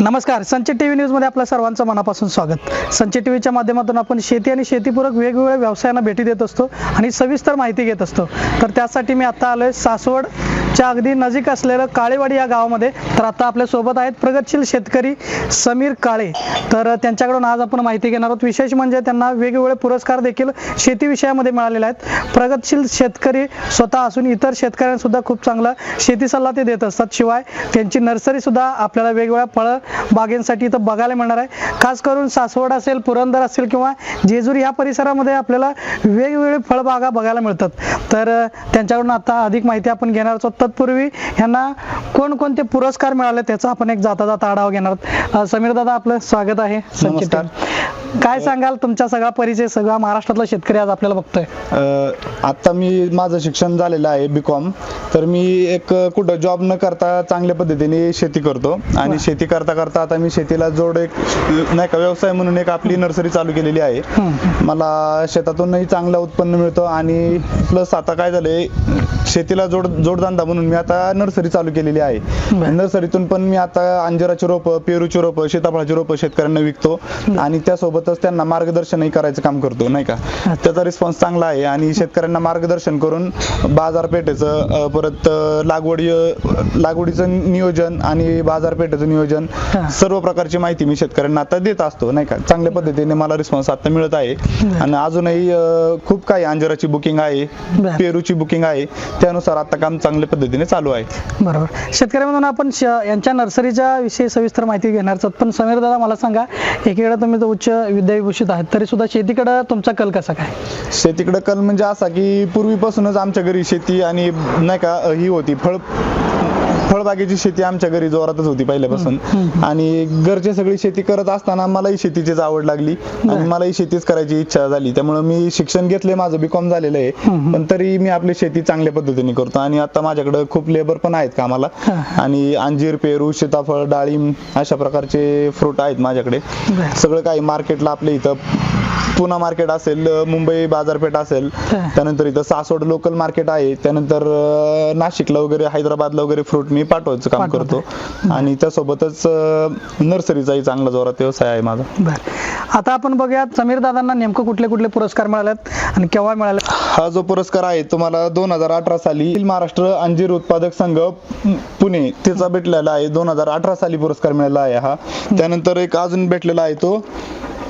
नमस्कार संचित T V न्यूजमध्ये आपल्या सर्वांचं मनापासून स्वागत. संचित टी व्हीच्या माध्यमातून आपण शेती आणि शेतीपूरक वेगवेगळ्या व्यवसायांना भेटी देत असतो आणि सविस्तर माहिती घेत असतो. तर त्यासाठी मी आता आलोय सासवडच्या अगदी नजीक असलेलं काळेवाडी या गावामध्ये. तर आता आपल्यासोबत आहेत प्रगतशील शेतकरी समीर काळे. तर त्यांच्याकडून आज आपण माहिती घेणार आहोत. विशेष म्हणजे त्यांना वेगवेगळे पुरस्कार देखील शेती विषयामध्ये मिळालेले आहेत. प्रगतशील शेतकरी स्वतः असून इतर शेतकऱ्यांसुद्धा खूप चांगला शेती सल्ला ते देत असतात. शिवाय त्यांची नर्सरीसुद्धा आपल्याला वेगवेगळ्या फळं बागेंसाठी इथं बघायला मिळणार आहे. खास करून सासवड असेल पुरंदर असेल किंवा जेजूर या परिसरामध्ये आपल्याला वेगवेगळे फळबागा बघायला मिळतात. तर त्यांच्याकडून आता अधिक माहिती आपण घेणार आहोत. तत्पूर्वी ह्यांना कोणकोणते पुरस्कार मिळाले त्याचा आपण एक जाता जाता आढावा घेणार समीर दादा आपलं स्वागत आहे. नमस्कार. काय सांगाल तुमचा सगळा परिचय सगळा महाराष्ट्रातला शेतकरी आज आपल्याला बघतोय? आता मी माझं शिक्षण झालेलं आहे बी कॉम तर मी एक कुठं जॉब न करता चांगल्या पद्धतीने शेती करतो. आणि. शेती करता करता आता मी शेतीला जोड एक नाही का व्यवसाय म्हणून एक आपली नर्सरी चालू केलेली आहे. मला शेतातूनही चांगलं उत्पन्न मिळतं आणि प्लस आता काय झालंय शेतीला जोड जोडधंदा म्हणून मी आता नर्सरी चालू केलेली आहे. नर्सरीतून पण मी आता अंजिराची रोपं पेरूची रोपं सीताफळाची रोपं शेतकऱ्यांना विकतो आणि त्यासोबतच त्यांना मार्गदर्शनही करायचं काम करतो नाही का त्याचा रिस्पॉन्स चांगला आहे आणि शेतकऱ्यांना मार्गदर्शन करून बाजारपेठेचं परत लागवडी लागवडीचं नियोजन आणि बाजारपेठेचं नियोजन. सर्व प्रकारची माहिती मी शेतकऱ्यांना आता देत असतो नाही का? चांगल्या पद्धतीने मला रिस्पॉन्स आता मिळत आहे. आणि अजूनही खूप काही अंजिराची बुकिंग आहे. पेरूची बुकिंग आहे त्यानुसार आता काम चांगल्या पद्धतीने चालू आहे. बरोबर. शेतकरी म्हणून आपण यांच्या नर्सरीच्या विषयी सविस्तर माहिती घेणार आहोत. पण समीर दादा मला सांगा एकीकडे तुम्ही उच्च विद्याविभूषित आहात तरी सुद्धा शेतीकडे तुमचा कल कसा काय? शेतीकडे कल म्हणजे असा की पूर्वीपासूनच आमच्या घरी शेती आणि नाही का ही होती. फळ फळबागेची शेती आमच्या घरी जोरातच होती पहिल्यापासून. आणि घरचे सगळी शेती करत असताना मलाही शेतीचीच आवड लागली. आणि मलाही शेतीच करायची इच्छा झाली. त्यामुळे मी शिक्षण घेतलंय माझं बी कॉम झालेलं आहे. पण तरी मी आपली शेती चांगल्या पद्धतीने करतो. आणि आता माझ्याकडे खूप लेबर पण आहेत कामाला. आणि अंजीर पेरू सीताफळ डाळिंब अशा प्रकारचे फ्रूट आहेत माझ्याकडे. सगळं काही मार्केटला आपल्या इथं पुणा मार्केट असेल मुंबई बाजारपेठ असेल. त्यानंतर इथं सासवड लोकल मार्केट आहे त्यानंतर नाशिकला वगैरे हैदराबादला वगैरे फ्रूट मी पाठवायचं काम. करतो. आणि त्यासोबतच नर्सरीचाही चांगला जोरात व्यवसाय आहे माझा. बर. आता आपण बघूया समीर दादांना नेमकं कुठले कुठले पुरस्कार मिळालेत आणि केव्हा मिळाले? हा जो पुरस्कार आहे तुम्हाला दोन हजार अठरा साली महाराष्ट्र अंजीर उत्पादक संघ पुणे त्याचा भेटलेला आहे. दोन हजार अठरा साली पुरस्कार मिळाला आहे हा. त्यानंतर एक अजून भेटलेला आहे तो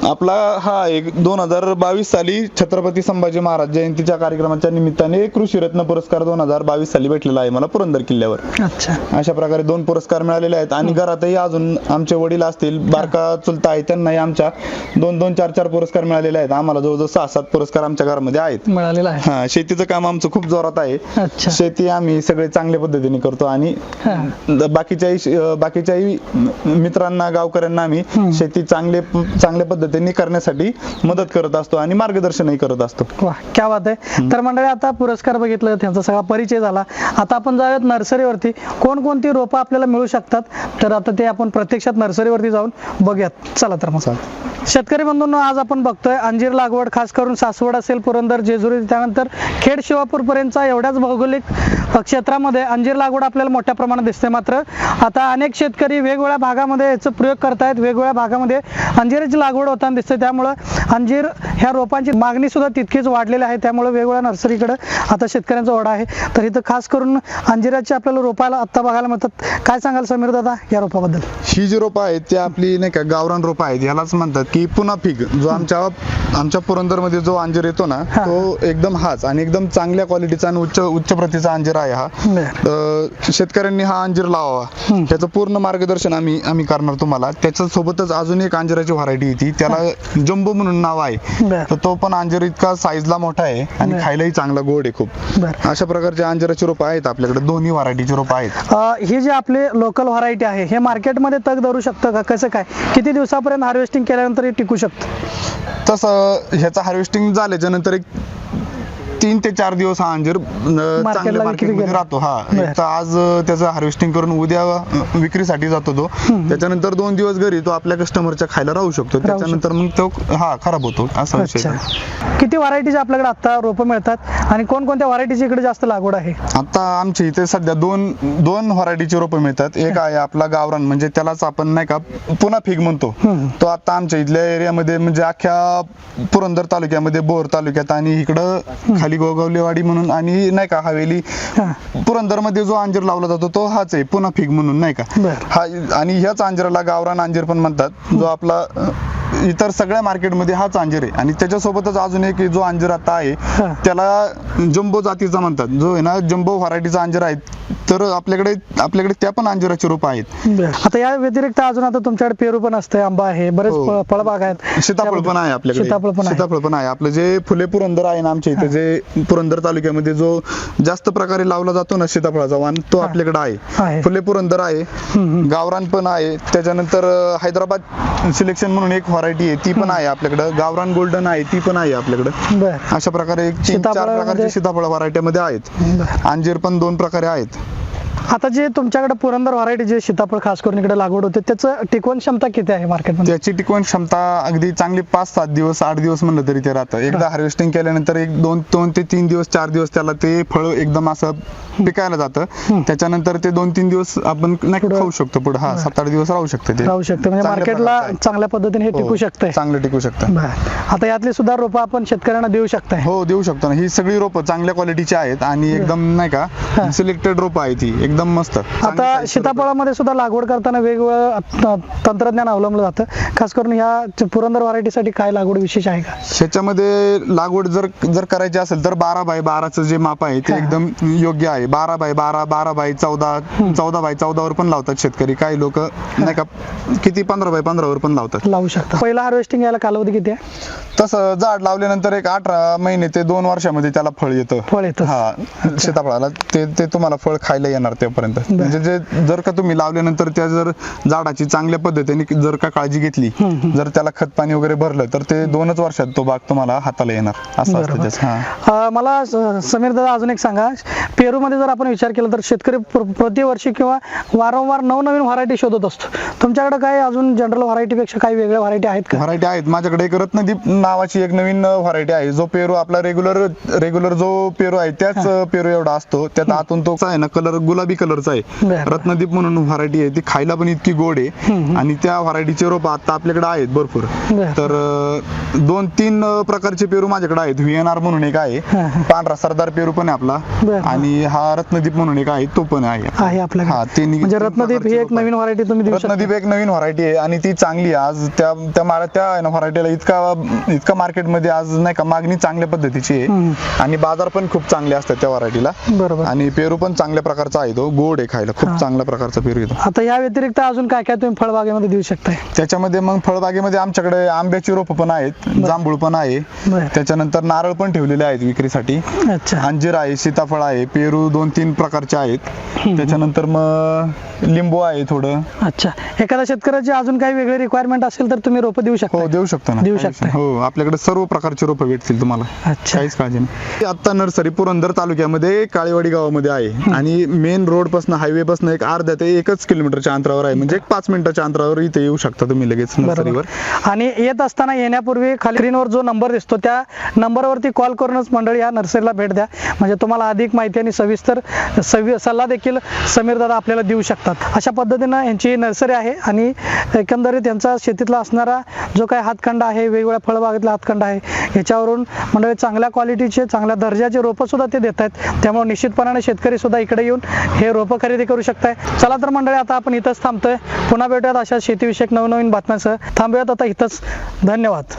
आपला हा एक दोन हजार बावीस साली छत्रपती संभाजी महाराज जयंतीच्या कार्यक्रमाच्या निमित्ताने कृषी रत्न पुरस्कार दोन हजार बावीस साली भेटलेला आहे मला पुरंदर किल्ल्यावर. अच्छा. अशा प्रकारे दोन पुरस्कार मिळालेले आहेत आणि घरातही अजून आमचे वडील असतील बारका चुलता आहे त्यांनाही आमच्या दोन दोन चार चार पुरस्कार मिळालेले आहेत. आम्हाला जवळजवळ सहा सात पुरस्कार आमच्या घरामध्ये आहेत. मिळालेला आहे. हा शेतीचं काम आमचं खूप जोरात आहे. शेती आम्ही सगळे चांगल्या पद्धतीने करतो आणि बाकीच्याही बाकीच्याही मित्रांना गावकऱ्यांना आम्ही. शेती चांगले चांगल्या पद्धतीने करण्यासाठी मदत करत असतो आणि मार्गदर्शनही करत असतो. वा क्या बात आहे. तर मंडळी आता पुरस्कार बघितलं त्यांचा सगळा परिचय झाला. आता आपण जाऊयात नर्सरीवरती. कोणकोणती रोपं आपल्याला मिळू शकतात? तर आता ते आपण प्रत्यक्षात नर्सरीवरती जाऊन बघूयात. चला तर मग. शेतकरी बंधूंनो आज आपण बघतोय अंजीर लागवड खास करून सासवड असेल पुरंदर जेजुरी त्यानंतर खेड शिवापूर पर्यंतचा एवढ्याच भौगोलिक क्षेत्रामध्ये अंजीर लागवड आपल्याला मोठ्या प्रमाणात दिसते मात्र आता अनेक शेतकरी वेगवेगळ्या भागामध्ये याचा प्रयोग करतायत. वेगवेगळ्या भागामध्ये अंजिराची लागवड होताना दिसते त्यामुळं अंजीर ह्या रोपांची मागणी सुद्धा तितकीच वाढलेली आहे. त्यामुळे वेगवेगळ्या नर्सरीकडे आता शेतकऱ्यांचा ओढा आहे. तर इथं खास करून अंजिराची आपल्याला रोपायला आत्ता बघायला मिळतात. काय सांगाल समीर दादा या रोपाबद्दल? ही जी रोपं आहेत ती आपली नाही का गावरान रोपं आहेत. ह्यालाच म्हणतात की पुन्हा फिग. जो आमच्या आमच्या पुरंदरमध्ये जो अंजीर येतो ना. तो एकदम हाच आणि एकदम चांगल्या क्वालिटीचा आणि उच्च उच्च प्रतीचा अंजीर आहे हा. शेतकऱ्यांनी हा अंजीर लावावा. त्याचं पूर्ण मार्गदर्शन आम्ही आम्ही करणार तुम्हाला. त्याच्या सोबतच अजून एक अंजिराची व्हरायटी येते. त्याला जम्बो म्हणून नाव आहे. तर तो पण अंजीर इतका साईजला मोठा आहे आणि. खायलाही चांगला गोड आहे खूप. अशा प्रकारचे अंजिराची रोपं आहेत आपल्याकडे. दोन्ही व्हरायटीची रोपं आहेत. ही जी आपली लोकल व्हरायटी आहे हे मार्केटमध्ये तग धरू शकतं का? कसं काय? किती दिवसापर्यंत हार्वेस्टिंग केल्यानंतर हे टिकू शकतं? तसं ह्याचं हार्वेस्टिंग झाल्याच्यानंतर एक तीन ते चार दिवस हा अंजीर अं, चांगल्या विक्री मार्केटमध्ये केला. राहतो. हा बरं. एक तर आज अं, त्याचं हार्वेस्टिंग करून उद्या अं, विक्रीसाठी जातो तो. त्याच्यानंतर दोन दिवस घरी तो आपल्या कस्टमरच्या खायला राहू शकतो. त्याच्यानंतर मग तो हा खराब होतो. असा विषय अच्छा. आहे. किती व्हरायटीचे आपल्याकडे आता रोपं मिळतात आणि कोणकोणत्या व्हरायटीची इकडे जास्त लागवड आहे? आता आमच्या इथे सध्या दोन दोन व्हरायटीचे रोपं मिळतात. एक आहे आपला गावरान म्हणजे त्यालाच आपण नाही का पुन्हा फिग म्हणतो. हम्म. तो आता आमच्या इथल्या एरियामध्ये म्हणजे अख्ख्या पुरंदर तालुक्यामध्ये बोर तालुक्यात आणि इकडं खाली गोगावलेवाडी म्हणून आणि नाही का हवेली. पुरंदरमध्ये जो अंजीर लावला जातो तो हाच आहे पुन्हा फिग म्हणून नाही का. हा आणि ह्याच अंजिराला गावरान अंजीर पण म्हणतात जो आपला इतर सगळ्या मार्केटमध्ये हाच अंजीर आहे आणि त्याच्यासोबतच अजून एक जो अंजीर आता आहे. त्याला जम्बो जातीचा म्हणतात जो आहे ना जम्बो व्हरायटीचा अंजीर आहे तर आपल्याकडे आपल्याकडे त्या पण अंजिराची रोप आहेत. आता या व्यतिरिक्त अजून आता तुमच्याकडे पेरू पण असते आंबा आहे बरेच हो. फळ- फळबाग आहेत सीताफळ पण आहे आपल्याकडे सीताफळ पण आहे सीताफळ पण आहे आपलं जे फुले पुरंदर आहे ना आमच्या इथे जे पुरंदर तालुक्यामध्ये जो जास्त प्रकारे लावला जातो ना सीताफळाचा वाण तो. आपल्याकडे आहे. फुले पुरंदर आहे. गावरान पण आहे त्याच्यानंतर हैदराबाद सिलेक्शन म्हणून एक व्हरायटी आहे ती पण आहे आपल्याकडे. गावरान गोल्डन आहे ती पण आहे आपल्याकडे. अशा प्रकारे एक तीन चार सीताफळामध्ये- प्रकारचे सीताफळ व्हरायटीमध्ये आहेत. बर. अंजीर पण दोन प्रकारे आहेत. आता जे तुमच्याकडे पुरंदर व्हरायटी जे सीताफळ खास करून इकडे लागवड होते त्याचं टिकवण क्षमता किती आहे मार्केटमध्ये त्याची टिकवण क्षमता अगदी चांगली पाच सात दिवस आठ दिवस म्हणलं तरी ते राहतं. एकदा हार्वेस्टिंग केल्यानंतर एक दोन दोन ते तीन दिवस चार दिवस त्याला ते फळ एकदम असं पिकायला जातं. त्याच्यानंतर ते दोन तीन दिवस आपण नाही खाऊ शकतो पुढे. हा सात आठ दिवस राहू शकते ते. राहू शकते. म्हणजे मार्केटला. चांगल्या पद्धतीने हे हो, टिकू शकते चांगलं टिकू शकतं. आता यातली सुद्धा रोपं आपण शेतकऱ्यांना देऊ शकताय. हो देऊ शकतो ना. ही सगळी रोपं चांगल्या क्वालिटीची आहेत आणि एकदम नाही. का सिलेक्टेड रोपं आहे ती एकदम मस्त. आता. सीताफळामध्ये सुद्धा लागवड करताना वेगवेगळं तंत्रज्ञान अवलंबलं जातं. खास करून ह्या पुरंदर व्हरायटीसाठी काय लागवड विशेष आहे का? ह्याच्यामध्ये लागवड जर जर करायची असेल तर बारा बाय बाराचं जे माप आहे ते. एकदम योग्य आहे. बारा बाय बारा बारा बाय चौदा चौदा बाय चौदावर पण लावतात शेतकरी. काही लोक नाही का किती? पंधरा बाय पंधरावर पण लावतात. लावू शकता. पहिला हार्वेस्टिंग यायला कालावधी किती आहे? तसं झाड लावल्यानंतर एक अठरा महिने ते दोन वर्षामध्ये त्याला फळ येतं. फळ येतं. हा सीताफळाला. ते ते तुम्हाला फळ खायला येणार तेपर्यंत म्हणजे जे जर का तुम्ही लावल्यानंतर त्या जर झाडाची चांगल्या पद्धतीने जर का काळजी घेतली. जर त्याला खत पाणी वगैरे भरलं तर ते दोनच वर्षात तो बाग तुम्हाला हाताला येणार. असं असतं मला समीर दादा अजून एक सांगा. पेरूमध्ये जर आपण विचार केला तर शेतकरी प्र- प्रतिवर्षी किंवा वारंवार नवनवीन व्हरायटी शोधत असतो. तुमच्याकडे काय अजून जनरल व्हरायटीपेक्षा काही वेगळ्या व्हरायटी आहेत का? व्हरायटी आहेत. माझ्याकडे एक रत्नदीप नावाची एक नवीन व्हरायटी आहे. जो पेरू आपला रेग्युलर रेग्युलर जो पेरू आहे त्याच पेरू एवढा असतो. त्यात आतून तो आहे ना कलर गुलाबी कलरचा आहे. रत्नदीप म्हणून व्हरायटी आहे. ती खायला पण इतकी गोड आहे. आणि त्या व्हरायटीचे रोप आता आपल्याकडे आहेत भरपूर. तर दोन तीन प्रकारचे पेरू माझ्याकडे आहेत. व्हीएनआर म्हणून एक आहे. पांढरा सरदार पेरू पण आहे. आपला. आणि हा रत्नदीप म्हणून एक आहे. तो पण आहे. हा तिन्ही- म्हणजे तीन रत्नदीप ही एक. नवीन व्हरायटी तुम्ही रत्नदीप एक नवीन व्हरायटी आहे आणि ती चांगली आहे. आज त्या त्या मारा त्या व्हरायटीला इतका इतका मार्केटमध्ये आज नाही का मागणी चांगल्या पद्धतीची. आहे. आणि बाजार पण खूप चांगले असतात त्या व्हरायटीला. बरोबर. आणि पेरू पण चांगल्या प्रकारचा आहे तो. गोड आहे खायला. खूप. चांगल्या प्रकारचा पेरू येतो आता या व्यतिरिक्त अजून काय काय तुम्ही फळबागेमध्ये देऊ शकताय? त्याच्यामध्ये मग फळबागेमध्ये आमच्याकडे आंब्याची रोपं पण आहेत. जांभूळ पण आहे. त्याच्यानंतर नारळ पण ठेवलेले आहेत विक्रीसाठी. अंजीर आहे सीताफळ आहे पेरू दोन तीन प्रकारचे आहेत. त्याच्यानंतर मग लिंबू आहे थोडं. अच्छा. एखाद्या शेतकऱ्याची अजून काही वेगळी रिक्वायरमेंट असेल तर तुम्ही रोपं देऊ शकता हो देऊ शकतो ना. देऊ काही शकताय. हो आपल्याकडे सर्व प्रकारचे रोपं भेटतील तुम्हाला. अच्छा. काहीच काळजी नाही. आता नर्सरी पुरंदर तालुक्यामध्ये काळेवाडी गावामध्ये आहे. आणि मेन रोडपासून हायवे पासून एक अर्ध्या ते एकच किलोमीटरच्या अंतरावर आहे. म्हणजे एक पाच मिनिटाच्या अंतरावर इथे येऊ शकता तुम्ही लगेच नर्सरीवर. आणि येत असताना येण्यापूर्वी खाली स्क्रीनवर जो नंबर दिसतो त्या नंबरवरती कॉल करूनच मंडळी या नर्सरीला भेट द्या. म्हणजे तुम्हाला अधिक माहिती आणि सविस्तर सवि सल्ला देखील समीर दादा आपल्याला देऊ शकतात. अशा पद्धतीनं यांची नर्सरी आहे. आणि एकंदरीत यांचा शेतीतला असणारा जो काही हातखंडा आहे वेगवेगळ्या बागेतला हातखंड आहे. याच्यावरून मंडळी चांगल्या क्वालिटीचे चांगल्या दर्जाचे रोपं सुद्धा ते देत आहेत त्यामुळे निश्चितपणाने शेतकरी सुद्धा इकडे येऊन हे रोपं खरेदी करू शकताय. चला तर मंडळी आता आपण इथंच थांबतोय. पुन्हा भेटूयात अशा शेतीविषयक नवनवीन बातम्यांसह. थांबूयात आता इथंच. धन्यवाद.